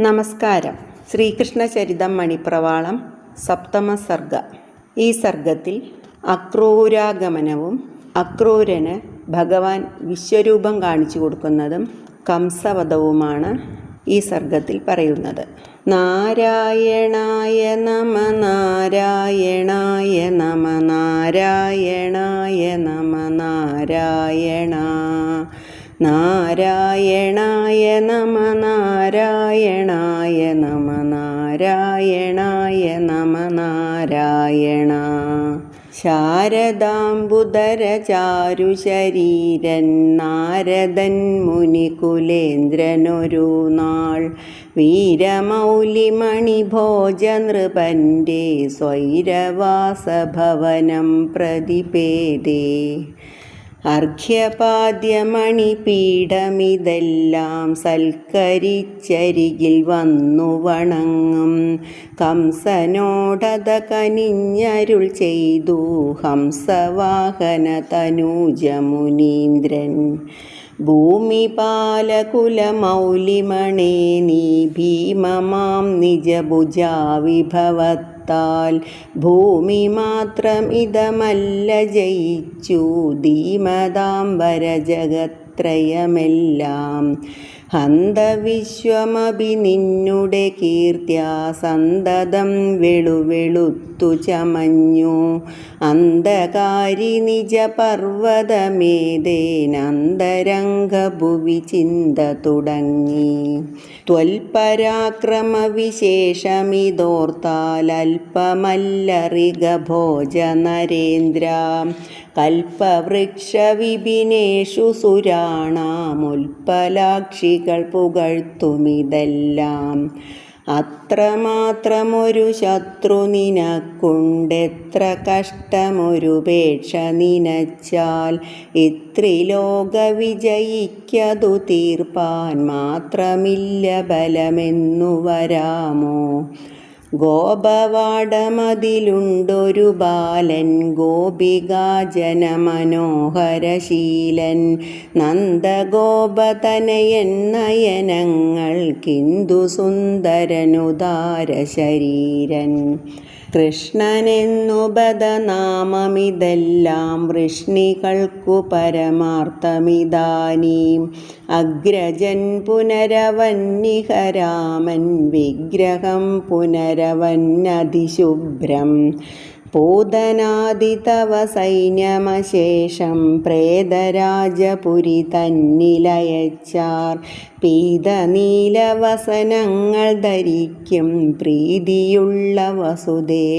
നമസ്കാരം. ശ്രീകൃഷ്ണ ചരിതം മണിപ്രവാളം സപ്തമ സർഗ. ഈ സർഗത്തിൽ അക്രൂരാഗമനവും അക്രൂരന് ഭഗവാൻ വിശ്വരൂപം കാണിച്ചു കൊടുക്കുന്നതും കംസവധവുമാണ് ഈ സർഗത്തിൽ പറയുന്നത്. നാരായണായ നമ നാരായണായ നമ നാരായണായ നമ നാരായണ നാരായണായ നമ നാരായണായ നമ നാരായണായ നമ നാരായണ. ശാരദാംബുധരചാരു ശരീരൻ നാരദൻ മുനികുലേന്ദ്രനൊരു നാൾ. വീരമൗലിമണി ഭോജ നൃപന്റെ സ്വൈരവാസഭവനം പ്രതിപേദേ. അർഘ്യപാദ്യമണിപീഠമിതെല്ലാം സൽക്കരിച്ചരികിൽ വന്നു വണങ്ങും. കംസനോടത കനിഞ്ഞരുൾ ചെയ്തു ഹംസവാഹന തനൂജമുനീന്ദ്രൻ ഭൂമിപാലകുലമൗലിമണേ നീ ഭീമമാം നിജഭുജാവിഭവത്താൽ ഭൂമി മാത്രം ഇതമല്ല ജയിച്ചു. ധീമതാംബര ജഗത്രയമെല്ലാം ഹന്തവിശ്വമഭി നിന്നുടെ കീർത്തിയാ സന്തതം വെളുവെളുത്തു ചമഞ്ഞു അന്ധകാരി നിജ പർവതമേതേനന്തരംഗഭുവി ചിന്ത തുടങ്ങി. ത്വൽപരാക്രമവിശേഷമിതോർത്താൽ അല്പമല്ലറിക ഭോജ നരേന്ദ്ര. കൽപ്പവൃക്ഷവിപിനേഷു സുരാണാമുൽപ്പലാക്ഷികൾ പുകഴ്ത്തുമിതെല്ലാം. അത്രമാത്രമൊരു ശത്രു നിനക്കുണ്ടെത്ര കഷ്ടമൊരുപേക്ഷ നിനച്ചാൽ ഇത്രിലോക വിജയിക്കതു തീർപ്പാൻ മാത്രമില്ല ബലമെന്നു വരാമോ? ഗോപവാടമതിലുണ്ടൊരു ബാലൻ ഗോപികാജനമനോഹരശീലൻ. നന്ദഗോപതനയൻ നയനങ്ങൾ കിന്ദു സുന്ദരനുദാര ശരീരൻ കൃഷ്ണനെന്നു ബദനാമമിതെല്ലാം വൃഷ്ണികൾക്കു പരമാർത്ഥമിതാനീം. അഗ്രജൻ പുനരവന്നിഹരാമൻ വിഗ്രഹം പുനരവന്നതിശുഭ്രം. പൂതനാദി തവ സൈന്യമശേഷം പ്രേതരാജപുരി തന്നിലയച്ചാർ പീതനീലവസനങ്ങൾ ധരിക്കും പ്രീതിയുള്ള വസുദേവസുതന്മാർ.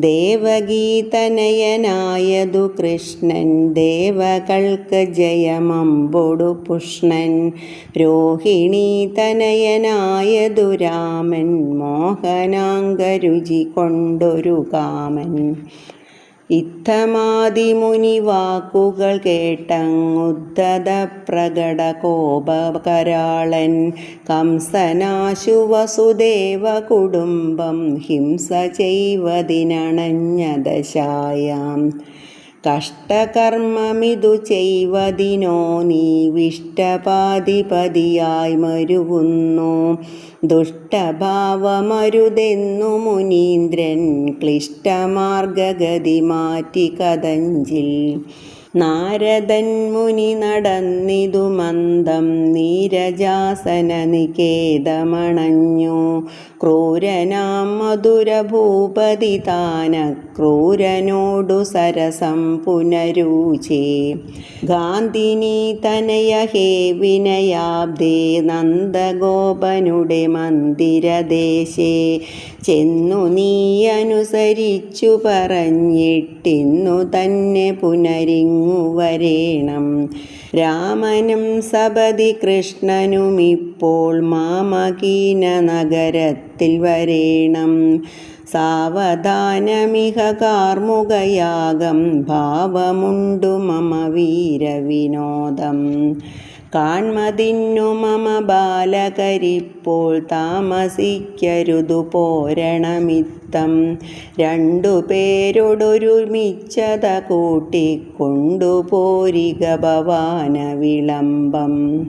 ദേവഗീതനയനായതു കൃഷ്ണൻ ദേവകൾക്ക് ജയമമ്പൊടു പുഷ്ണൻ. രോഹിണി തനയനായതു രാമൻ മോഹനാംഗരുചി കൊണ്ടൊരു കാമൻ. ഇത്തമാതിമുനി വാക്കുകൾ കേട്ടങ്ങുദ്ധത പ്രകട കോപകരാളൻ കംസനാശുവസുദേവ കുടുംബം ഹിംസ ചെയ്വതിനണഞ്ഞ ദശായാം കഷ്ടകർമ്മമിതു ചെയ്വതിനോ നീ വിഷ്ടപാതിപതിയായി മരുവുന്നു. ദുഷ്ടഭാവമരുതെന്നു മുനീന്ദ്രൻ ക്ലിഷ്ടമാർഗഗതി മാറ്റി കതഞ്ചിൽ നാരദൻ മുനി നടന്നിതു മന്ദം നീരജാസന നികേതമണഞ്ഞു ക്രൂരനാം മധുരഭൂപതി താന ക്രൂരനോടു സരസം പുനരൂചേ. ഗാന്ധിനി തനയ ഹേ വിനയാബ്ദേ നന്ദഗോപനുടെ മന്ദിരദേശേ. ചെന്നു നീ അനുസരിച്ചു പറഞ്ഞിട്ടിന്നു തന്നെ പുനരിങ്ങു വരേണം. രാമനും സപതി കൃഷ്ണനുമിപ്പോൾ മാമകീന നഗരത്തിൽ വരേണം. സാവധാനമിഹ കാർമുകയാഗം. ഭാവമുണ്ടു മമ വീരവിനോദം. കാൺമതിന്നു മമ ബാലകരിപ്പോൾ താമസിക്കരുതു പോരണമിത്തം. രണ്ടു പേരോടൊരുമിച്ചത കൂട്ടിക്കൊണ്ടുപോരിക ഭവാന വിളംബം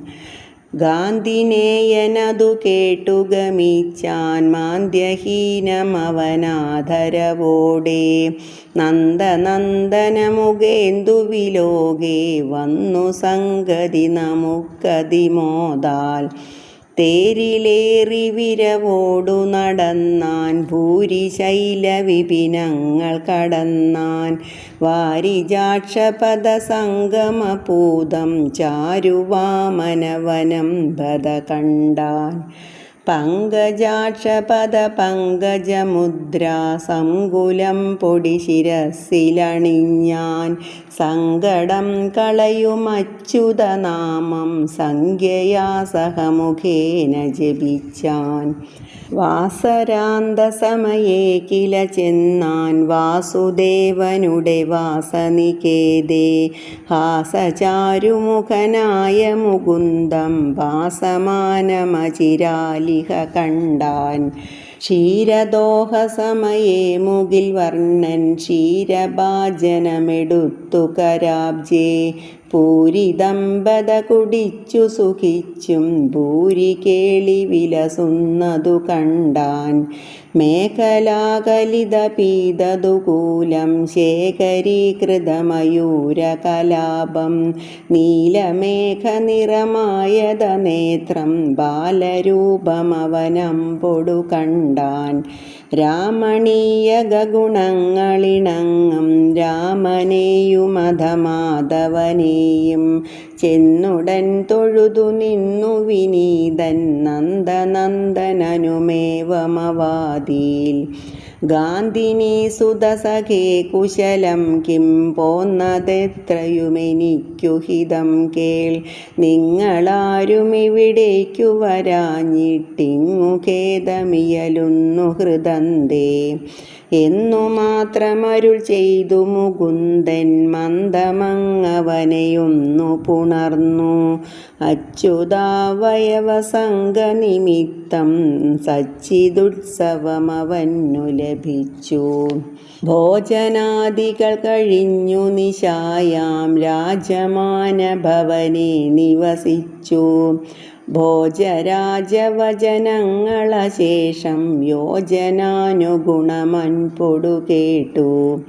ഗാന്ധിനേയനതു കേട്ടു ഗമിച്ചാൻ മാന്ദ്യഹീനമവനാധരവോടെ നന്ദനന്ദനമുഖേന്ദുവിലോകെ വന്നു സംഗതി നമുക്കതിമോദാൽ തേരിലേറി വിരവോടു നടന്നാൻ ഭൂരിശൈലവിപിനങ്ങൾ കടന്നാൻ വാരിജാക്ഷപദ സംഗമപൂതം ചാരുവാമനവനം ബദ കണ്ടാൻ പങ്കജാക്ഷപദ പങ്കജമുദ്രാ സങ്കുലം പൊടി ശിരസിലണിഞ്ഞാൻ സങ്കടം കളയുമച്യുതനാമം സംഖ്യയാ സഹമുഖേന ജപിച്ചാൻ. വാസരാന്തസമയേ കില ചെന്നാൻ വാസുദേവനുടെ വാസനികേതേ. ഹാസചാരുമുഖനായ മുകുന്ദം വാസമാനമചിരാലിഹ കണ്ടാൻ. ക്ഷീരദോഹസമയേ മുകിൽ വർണൻ ക്ഷീരഭാജനമെടുത്തു കരാബ്ജേ. പൂരിദമ്പത കുടിച്ചു സുഖിച്ചും ഭൂരി കേളി വിലസുന്നതു കണ്ടാൻ. മേഖലാകലിത പീതതുകൂലം ശേഖരീകൃതമയൂരകലാപം. നീലമേഘനിറമായത നേത്രം ബാലരൂപമവനമ്പൊടു കണ്ടാൻ. രാമണീയ ഗുണങ്ങളിണങ്ങും രാമനെയുമധമാധവനെയും ചെന്നുടൻ തൊഴുതു നിന്നു വിനീതൻ നന്ദനന്ദനനുമേവമവാദിയിൽ ഗാന്ധിനി സുതസഖേ കുശലം കിം പോന്നതെത്രയുമെനിക്കു ഹിതം കേൾ. നിങ്ങളാരുമിവിടേക്കു വരാഞ്ഞിട്ടിങ്ങു ഖേദമിയലുന്നു ഹൃദന്തേ. എന്നു മാത്രമരുൾ ചെയ്തു മുകുന്ദൻ മന്ദമങ്ങവനെയൊന്നു പുണർന്നു. അച്യുതാവയവസംഗനിമിത്തം സച്ചിതുത്സവമവന്നു ലഭിച്ചു. ഭോജനാദികൾ കഴിഞ്ഞു നിശായാം രാജമാനഭവനെ നിവസിച്ചു. ഭോജരാജവചനങ്ങളശേഷം യോജനാനുഗുണമൻപൊടു കേട്ടു.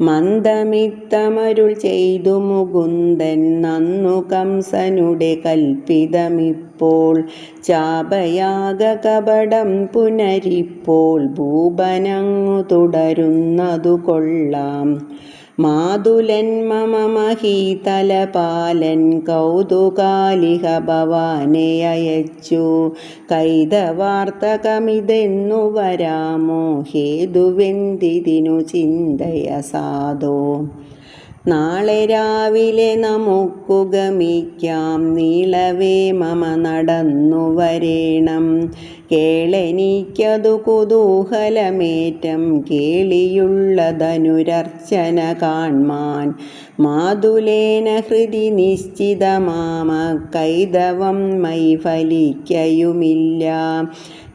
മന്ദമിത്തമരുൾ ചെയ്തു മുകുന്ദൻ നന്നു കംസനുടെ കൽപ്പിതമിപ്പോൾ. ചാപയാഗ കപടം പുനരിപ്പോൾ ഭൂപനങ്ങു തുടരുന്നതു കൊള്ളാം. മാതുലൻ മമ മഹീതലപാലൻ കൗതുകാലിഹ ഭവാനെ അയച്ചു. കൈതവാർത്തകമിതെന്നു വരാമോ? ഹേതുവെന്തിതിനു ചിന്തയ സാധോ? നാളെ രാവിലെ നമുക്കു ഗമിക്കാം നീളവേ മമ നടന്നു വരേണം. കേളെനിക്കതു കുതൂഹലമേറ്റം കേളിയുള്ളതനുരർച്ചന കാൺമാൻ. മാതുലേന ഹൃതി നിശ്ചിതമാമ കൈതവം മൈ ഫലിക്കയുമില്ല.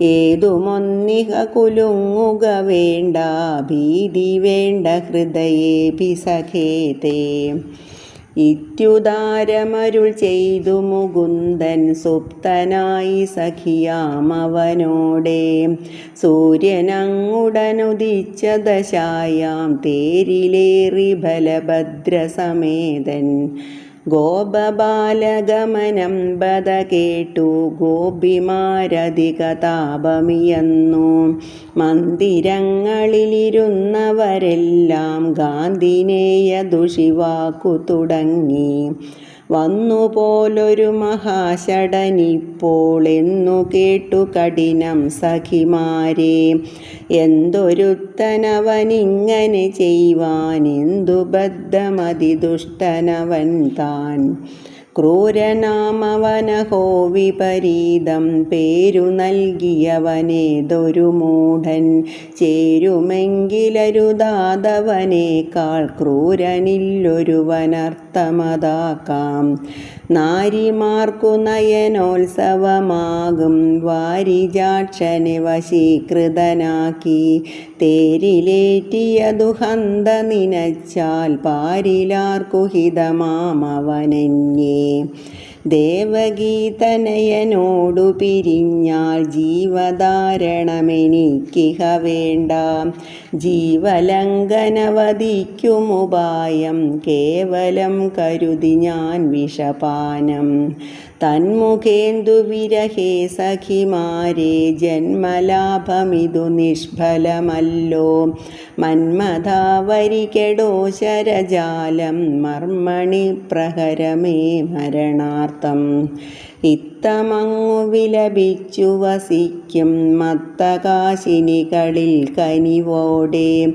ഏതുമൊന്നിഹ കുലുങ്ങുക വേണ്ട ഭീതി വേണ്ട ഹൃദയേ പിസഖേതേ ഇത്യുദാരമരുൾ ചെയ്തു മുകുന്ദൻ സുപ്തനായി സഖിയാമവനോടെ. സൂര്യനങ്ങുടനുദിച്ച ദശായാം തേരിലേറി ബലഭദ്രസമേതൻ ഗോപബാലഗമനം ബദ കേട്ടു. ഗോപിമാരധികതാപമിയന്നു. മന്ദിരങ്ങളിലിരുന്നവരെല്ലാം ഗാന്ധിനേയ ദുഷിവാക്കു തുടങ്ങി. വന്നുപോലൊരു മഹാശടനിപ്പോൾ എന്നു കേട്ടു കഠിനം സഖിമാരെ. എന്തൊരുത്തനവനിങ്ങനെ ചെയ്യുവാൻ എന്തു ബദ്ധമതി ദുഷ്ടനവൻ താൻ. ക്രൂരനാമവനഹോ വിപരീതം പേരു നൽകിയവനേതൊരു മൂഢൻ. ചേരുമെങ്കിലരുതാതവനേക്കാൾ ക്രൂരനില്ലൊരുവനർത്ഥമതാക്കാം നാരിമാർക്കു നയനോത്സവമാകും. വാരിജാക്ഷനെ വശീകൃതനാക്കി. തേരിലേറ്റിയതു ഹന്ത നിനച്ചാൽ പാരിലാർക്കുഹിതമാമവനന്യേ ദേവഗീതനയനോടു പിരിഞ്ഞാൽ ജീവധാരണമെനിക്കിഹ വേണ്ട ജീവലംഘനവധിക്കുമുപായം കേവലം കരുതി ഞാൻ വിഷപാനം. തന്മുഖേന്ദു വിരഹേ സഖിമാരെ ജന്മലാഭമിതു നിഷ്ഫലമല്ലോ. മന്മഥാവരികെടോ ശരജാലം മർമ്മണി പ്രഹരമേ മരണാർത്ഥം. ഇത്തമങ്ങു വിലപിച്ചു വസിക്കും മത്തകാശിനികളിൽ കനിവോടെ.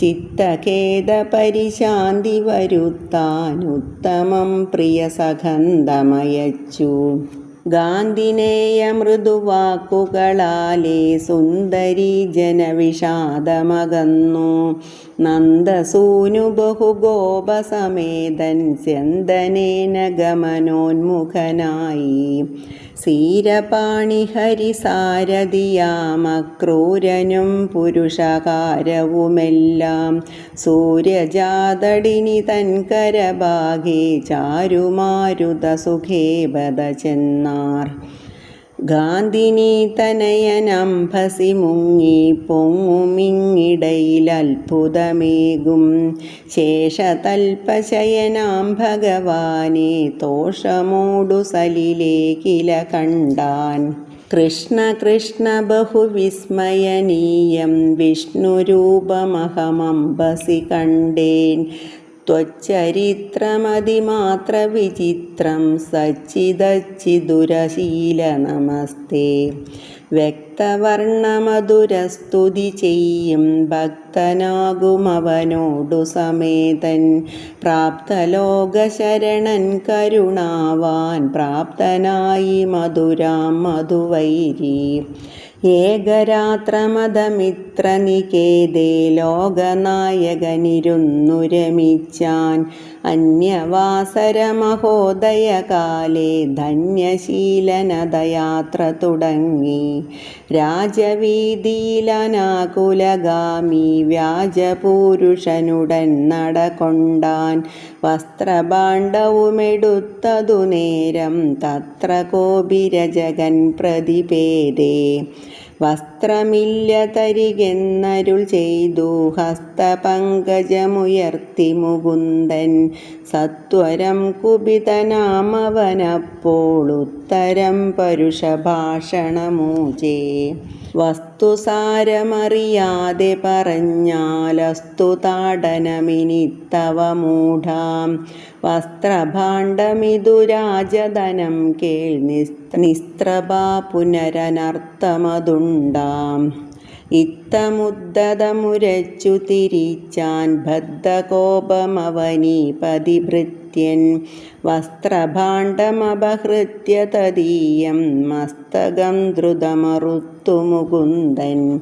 ചിത്തഖേദ പരിശാന്തി വരുത്താൻ ഉത്തമം പ്രിയ സഖന്ധമയച്ചു ഗാന്ധിനേയ മൃദുവാക്കുകളാലേ സുന്ദരി ജനവിഷാദമകന്നു നന്ദസൂനു ബഹുഗോപസമേതൻ സ്യന്തനേന ഗമനോന്മുഖനായി. സീരപാണി ഹരിസാരഥിയാമക്രൂരനും പുരുഷകാരവുമെല്ലാം. സൂര്യജാതടിനി തൻകരഭാഗേ ചാരുമാരുത സുഖേ ബദ ചെന്നാർ. ഗാന്ധിനി തനയനംഭസി മുങ്ങി പൊങ്ങുമിങ്ങിടയിൽ അത്ഭുതമേകും. ശേഷതൽപശയനാം ഭഗവാനെ തോഷമൂടു സലിലേക്കില കണ്ടാൻ. കൃഷ്ണ കൃഷ്ണ ബഹുവിസ്മയനീയം വിഷ്ണുരൂപമഹമംബസി കണ്ടേൻ. വിചിത്രം സച്ചിദച്ചിദുരശീല നമസ്തേ വ്യക്തവർണമധുരസ്തുതി ചെയ്യും ഭക്തനാകുമവനോടു സമേതൻ. പ്രാപ്തലോകശരണൻ കരുണാവാൻ പ്രാപ്തനായി മധുരാം മധുവൈരി. ഏകരാത്രമതമിത്രനികേതേ ലോകനായകനിരുന്നു രമിച്ചാൻ. അന്യവാസരമഹോദയകാലേ ധന്യശീലനദയാത്ര തുടങ്ങി. രാജവീതിയിലനാകുലഗാമി വ്യാജപൂരുഷനുടൻ നടകൊണ്ടാൻ വസ്ത്രഭാണ്ഡവുമെടുത്തതു നേരം തത്ര കോപിരജകൻ പ്രതിപേദേ വസ്ത്രമില്ല തരികെന്നരുൾ ചെയ്തു. ഹസ്തപങ്കജമുയർത്തി മുകുന്ദൻ. സത്വരം കുപിതനാമവനപ്പോൾ ഉത്തരം പരുഷഭാഷണമൂചേ വസ്തുസാരമറിയാതെ പറഞ്ഞാലസ്തു താടനമിനിത്തവ മൂഢാം വസ്ത്രഭാണ്ഡമിതു രാജധനം കേൾ നിസ്ത്രഭാ പുനരനർത്ഥമതുണ്ടാം. ഇത്തമുദ്ദതമുരച്ചു തിരിച്ചാൻ ബദ്ധകോപമവനീപതിഭൃത്യൻ വസ്ത്രഭാണ്ഡമപഹൃത്യ തദീയം മസ്തകം ദ്രുതമറുത്തു മുകുന്ദൻ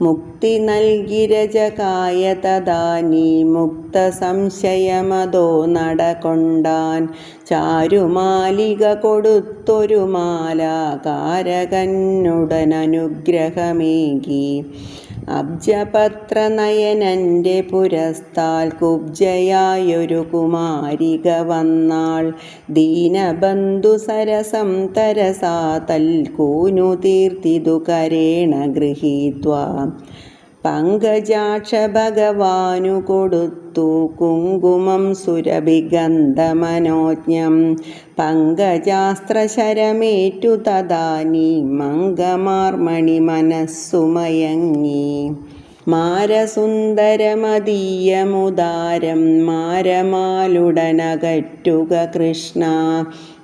മുക്തി നൽകിരജകായ തദാനി മുക്ത സംശയമതോ നടകൊണ്ടാൻ ചാരുമാലിക കൊടുത്തൊരു മാലാകാരകന്നുടനനുഗ്രഹമേകി അബ്ജപത്രനയനന്റെ പുരസ്താൽ കുബ്ജയായൊരു കുമാരിക വന്നാൾ. ദീനബന്ധു സരസം തരസാ തൽക്കൂനു തീർത്തിതു കരേണ ഗൃഹീത്വ. പങ്കജാക്ഷ ഭഗവാനു കൊടുത്തു കുങ്കുമം സുരഭിഗന്ധമനോജ്ഞം. പങ്കജാസ്ത്രശരമേറ്റു തദാനി മംഗമാർമണി മനസ്സുമയങ്ങി. മാരസുന്ദരമതീയമുദാരം മാരമാലുടനകറ്റുക കൃഷ്ണ.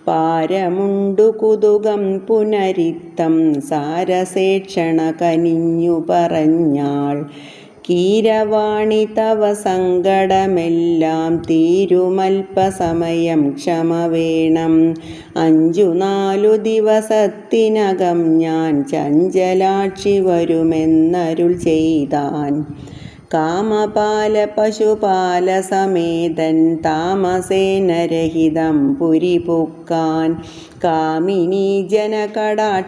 പാരമുണ്ടു കുതുകം പുനരിത്തം സാരസേക്ഷണ കനിഞ്ഞു പറഞ്ഞാൾ. കീരവാണി തവ സങ്കടമെല്ലാം തീരുമൽപ്പസമയം ക്ഷമ വേണം അഞ്ചു നാലു ദിവസത്തിനകം ഞാൻ ചഞ്ചലാക്ഷി വരുമെന്നരുൾ ചെയ്താൻ. കാമപാല പശുപാല സമേതൻ താമസേനരഹിതം പുരിപുക്കാൻ കാമിനി ജനകടാക്ഷമതാകും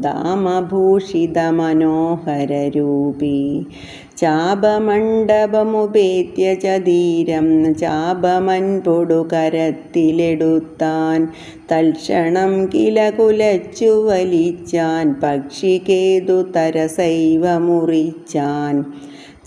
ദാമഭൂഷിത മനോഹര രൂപി ചാപമണ്ഡപമുപേത്യ ചതീരം ചാപമൻപൊടു കരത്തിലെടുത്താൻ തൽക്ഷണം കില കുലച്ചു വലിച്ചാൻ പക്ഷികേതു തരസൈവ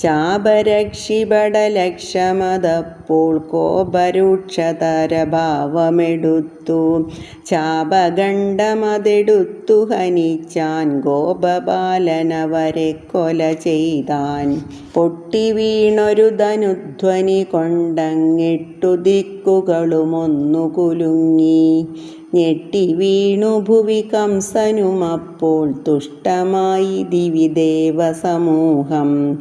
ചാപരക്ഷിപടലക്ഷമതപ്പോൾ കോപരൂക്ഷതരഭാവമെടുത്തു. ചാപഗണ്ഡമതെടുത്തു ഹനിച്ചാൻ ഗോപബാലനവരെ കൊല ചെയ്താൻ. പൊട്ടി വീണൊരു ധനുധ്വനി കൊണ്ടങ്ങിട്ടു ദിക്കുകളുമൊന്നു കുലുങ്ങി ഞെട്ടി വീണു ഭുവി കംസനുമപ്പോൾ തുഷ്ടമായി ദിവിദേവ സമൂഹം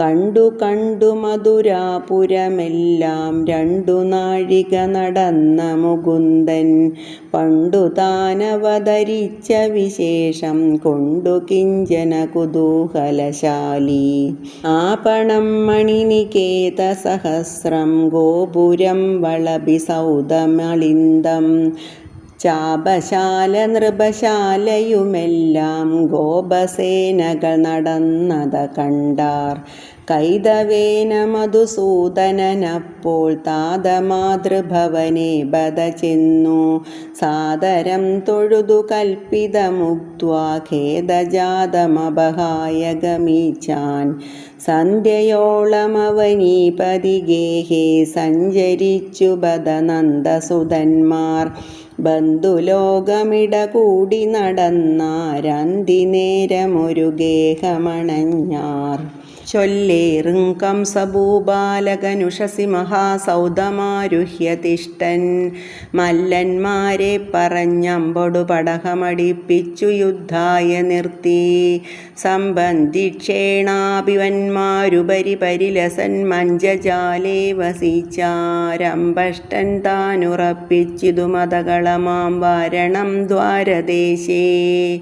കണ്ടു കണ്ടു മധുരാപുരമെല്ലാം രണ്ടു നാഴിക നടന്ന മുകുന്ദൻ. പണ്ടു താനവതരിച്ച വിശേഷം കൊണ്ടു കിഞ്ചന കുതൂഹലശാലി. ആപണം മണിനികേത സഹസ്രം ഗോപുരം വളഭി സൗദമളിന്തം. ചാപശാല നൃപശാലയുമെല്ലാം ഗോപസേനകൾ നടന്നത കണ്ടാർ. കൈതവേന മധുസൂദനപ്പോൾ താതമാതൃഭവനെ ബത ചെന്നു സാദരം തൊഴുതു കൽപ്പിതമുക്വാ ഖേദജാതമപഹായ ഗമിച്ചാൻ സന്ധ്യയോളമവനീപതിഗേഹേ സഞ്ചരിച്ചു ബദനന്ദസുതന്മാർ ബന്ധുലോകമിട കൂടി നടന്നാരന്തി നേരമൊരു ഗേഹമണഞ്ഞാർ. ചൊല്ലേറും കംസഭൂപാലകനുഷസി മഹാസൗദമാരുഹ്യ തിഷ്ടൻ മല്ലന്മാരെ പറഞ്ഞമ്പൊടു പടഹമടിപ്പിച്ചു യുദ്ധായ നിർത്തി. സംബന്ധിക്ഷേണാഭിവന്മാരുപരി പരിലസൻ മഞ്ചജാലേ വസിച്ചാരമ്പഷ്ടൻ താനുറപ്പിച്ചിതു മതകളമാം വാരണം ദ്വാരദേശേ.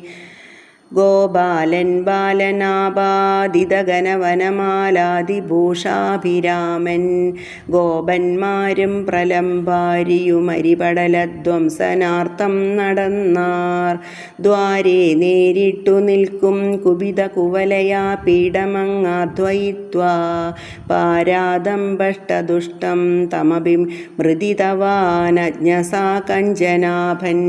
ഗോപാലൻ ബാലനാപാദിതഗനവനമാലാദിഭൂഷാഭിരാമൻ ഗോപന്മാരും പ്രലംബാരിയുമരിപടലധ്വംസനാർത്ഥം നടന്നാർ. ദ്വാരേ നേരിട്ടു നിൽക്കും കുപിത കുവലയാ പീഠമങ്ങാദ്വൈത്വാ പാരാദം ഭഷ്ടദുഷ്ടം തമഭി മൃദിതവാനജ്ഞസാ കഞ്ചനാഭൻ.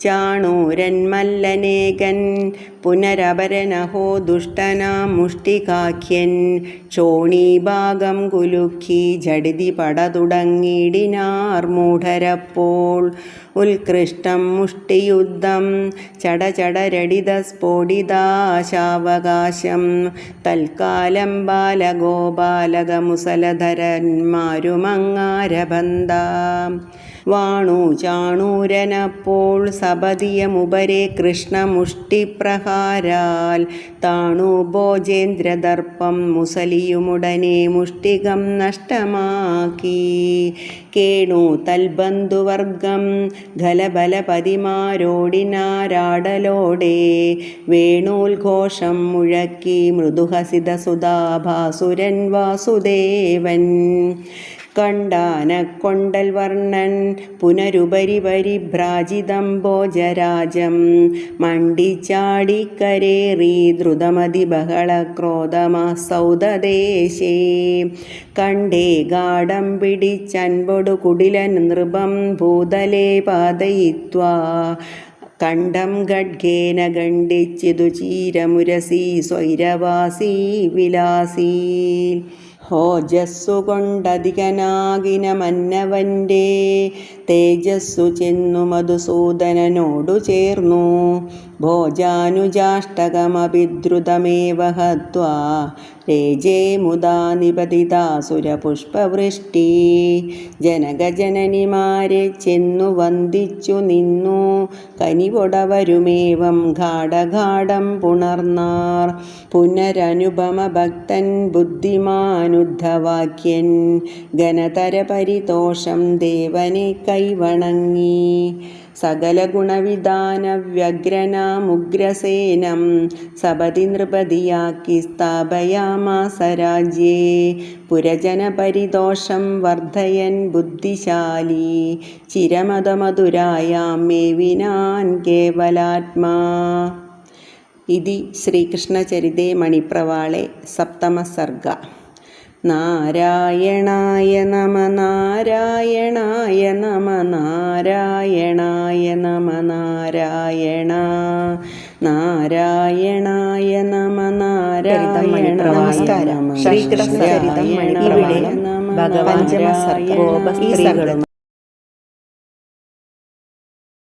ചാണൂരൻ മല്ലനേകൻ പുനരപരനഹോ ദുഷ്ടനാം മുഷ്ടികാഖ്യൻ. ചോണീഭാഗം കുലുക്കി ജടിതി പട മൂഢരപ്പോൾ. ഉത്കൃഷ്ടം മുഷ്ടിയുദ്ധം ചടചടരടിത സ്ഫോടിതാശാവകാശം തൽക്കാലം ബാലഗോപാലകമുസലധരന്മാരുമങ്ങാരബന്ധ. വാണു ചാണൂരനപ്പോൾ സപതിയമുപരെ കൃഷ്ണമുഷ്ടിപ്രഹാരാൽ. താണു ഭോജേന്ദ്രദർപ്പം മുസലിയുമുടനെ മുഷ്ടികം നഷ്ടമാക്കി. കേണു തൽബന്ധുവർഗം ഖലബലപതിമാരോടിനാരാടലോടെ. വേണൂൽഘോഷം മുഴക്കി മൃദുഹസിതസുധാഭാസുരൻ വാസുദേവൻ. കണ്ടാനക്കൊണ്ടൽ വർണൻ പുനരുപരി പരിഭ്രാജിതം ഭോജരാജം. മണ്ടിച്ചാടിക്കരേറി ദ്രുതമതി ബഹളക്രോധമസൗദദേശേ. കണ്ടേ ഗാഠം പിടിച്ചൻപൊടു കുടിലൻ നൃപം ഭൂതലേ പാതയിത്വാ. കണ്ഠം ഖഡ്ഗേന ഖണ്ഡിച്ചിതു ചീരമുരസി സ്വൈരവാസി വിലാസി. ഹോജസ്സു കൊണ്ടധികനാകിന മന്നവന്റെ തേജസ്സു ചെന്നു മധുസൂദനനോടു ചേർന്നു. ഭോജാനുജാഷ്ടകമഭിദ്രുതമേവ ഹത്വാ രേജേ മുദാ നിപതിതാസുരപുഷ്പവൃഷ്ടി ജനകജനനിമാരെ ചെന്നു വന്ദിച്ചു നിന്നു. കനിവൊടവരുമേവം ഗാഠഗാഠം പുണർന്നാർ. പുനരനുപമ ഭക്തൻ ബുദ്ധിമാനുദ്ധവാക്യൻ. ഘനതര പരിതോഷം ദേവനെ കൈവണങ്ങി. സകലഗുണവിധാനവ്യഗ്രനാമുഗ്രസേനം സപതി നൃപതിയാക്കി സ്ഥാപയാമാസരാജ്യേ പുരജനപരിദോഷം വർദ്ധയൻ ബുദ്ധിശാലി. ചിരമതമധുരായാം മേവിനാൻ കേവലാത്മാ. ഇതി ശ്രീകൃഷ്ണചരിതേ മണിപ്രവാളെ സപ്തമസർഗ. നാരായണായ നമ നാരായണായ നമ നാരായണായ നമ നാരായണ. നാരായണായ നമ നാരായണ നമസ്കാരം.